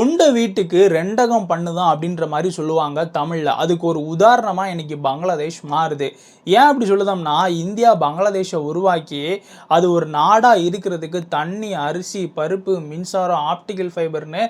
உண்ட வீட்டுக்கு ரெண்டகம் பண்ணுதான் அப்படின்ற மாதிரி சொல்லுவாங்க தமிழில். அதுக்கு ஒரு உதாரணமாக இன்னைக்கு பங்களாதேஷ் மாறுது. ஏன் அப்படி சொல்லுதோம்னா இந்தியா பங்களாதேஷை உருவாக்கி அது ஒரு நாடாக இருக்கிறதுக்கு தண்ணி அரிசி பருப்பு மின்சாரம் ஆப்டிக்கல் ஃபைபர்னு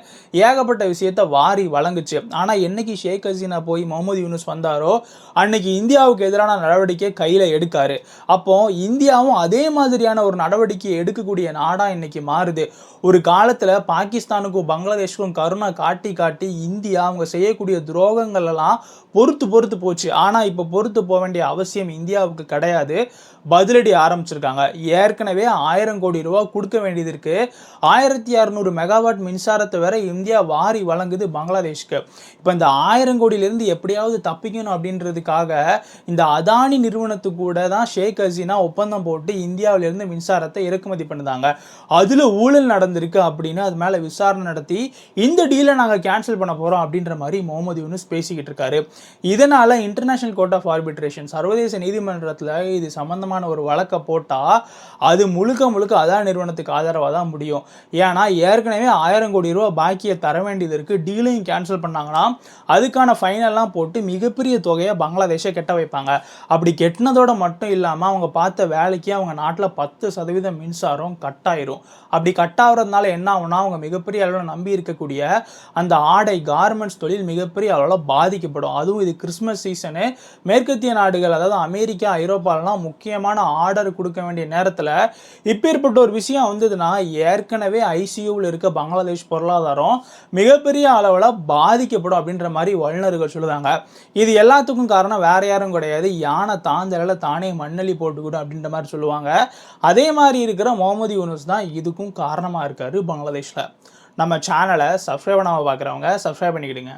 ஏகப்பட்ட விஷயத்த வாரி வழங்குச்சு. ஆனால் என்னைக்கு ஷேக் ஹசீனா போய் முகமது யூனுஸ் வந்தாரோ அன்னைக்கு இந்தியாவுக்கு எதிரான நடவடிக்கை கையில் எடுக்காரு. அப்போ இந்தியாவும் அதே மாதிரியான ஒரு நடவடிக்கையை எடுக்கக்கூடிய நாடாக இன்னைக்கு மாறுது. ஒரு காலத்தில் பாகிஸ்தானுக்கும் பங்களாதேஷுக்கும் கருணை காட்டி காட்டி இந்தியா அவங்க செய்யக்கூடிய துரோகங்கள் எல்லாம் பொறுத்து பொறுத்து போச்சு. ஆனால் இப்போ பொறுத்து போக வேண்டிய அவசியம் இந்தியாவுக்கு கிடையாது. பதிலடி ஆரம்பிச்சிருக்காங்க. ஏற்கனவே ஆயிரம் கோடி ரூபா கொடுக்க வேண்டியது இருக்கு. ஆயிரத்தி அறுநூறு மெகாவாட் மின்சாரத்தை வேற இந்தியா வாரி வழங்குது பங்களாதேஷ்க்கு. இப்போ இந்த ஆயிரம் கோடியிலேருந்து எப்படியாவது தப்பிக்கணும் அப்படின்றதுக்காக இந்த அதானி நிறுவனத்து கூட தான் ஷேக் ஹசீனா ஒப்பந்தம் போட்டு இந்தியாவிலிருந்து மின்சாரத்தை இறக்குமதி பண்ணுதாங்க. அதில் ஊழல் நடந்திருக்கு அப்படின்னு அது மேலே விசாரணை நடத்தி இந்த டீலை நாங்கள் கேன்சல் பண்ண போகிறோம் அப்படின்ற மாதிரி முகமது யூனிஸ் பேசிக்கிட்டு இருக்காரு. இதனால் இன்டர்நேஷனல் கோர்ட் ஆஃப் ஆர்பிட்ரேஷன் சர்வதேச நீதிமன்றத்தில் இது சம்பந்தமான ஒரு வழக்கை போட்டால் அது முழுக்க முழுக்க அதான் நிறுவனத்துக்கு ஆதரவாக தான் முடியும். ஏன்னா ஏற்கனவே ஆயிரம் கோடி ரூபா பாக்கியை தர வேண்டியது இருக்குது டீலையும் கேன்சல் பண்ணாங்கன்னா அதுக்கான ஃபைனல்லாம் போட்டு மிகப்பெரிய தொகையை பங்களாதேஷை கெட்ட வைப்பாங்க. அப்படி கெட்டினதோட மட்டும் இல்லாமல் அவங்க பார்த்த வேலைக்கு அவங்க நாட்டில் பத்து சதவீதம் மின்சாரம் கட் ஆயிரும். அப்படி கட் ஆகுறதுனால என்ன ஆகும்னா அவங்க மிகப்பெரிய அளவில் நம்பி இருக்கக்கூடிய அந்த ஆடை கார்மெண்ட்ஸ் தொழில் மிகப்பெரிய அளவில் பாதிக்கப்படும். அதுவும் இது கிறிஸ்மஸ் சீசனு மேற்கத்திய நாடுகள் அதாவது அமெரிக்கா ஐரோப்பாலலாம் முக்கியமான ஆர்டர் கொடுக்க வேண்டிய நேரத்தில் இப்பேற்பட்ட ஒரு விஷயம் வந்ததுன்னா ஏற்கனவே ஐசியூவில் இருக்க பங்களாதேஷ் பொருளாதாரம் மிகப்பெரிய அளவில் பாதிக்கப்படும் அப்படின்ற மாதிரி வல்லுநர்கள் சொல்லுதாங்க. இது எல்லாத்துக்கும் காரணம் வேற யாரும் கிடையாது. யானை தாந்தலில் தானே மண்ணலி போட்டுக்கிடும் அப்படின்ற மாதிரி சொல்லுவாங்க. அதே மாதிரி இருக்கிற முகமது யூனுஸ் தான் இதுக்கும் காரணமாக இருக்காரு பங்களாதேஷில். நம்ம சேனலை சப்ஸ்கிரைப் பண்ணாமல் பார்க்குறவங்க சப்ஸ்கிரைப் பண்ணிக்கிடுங்க.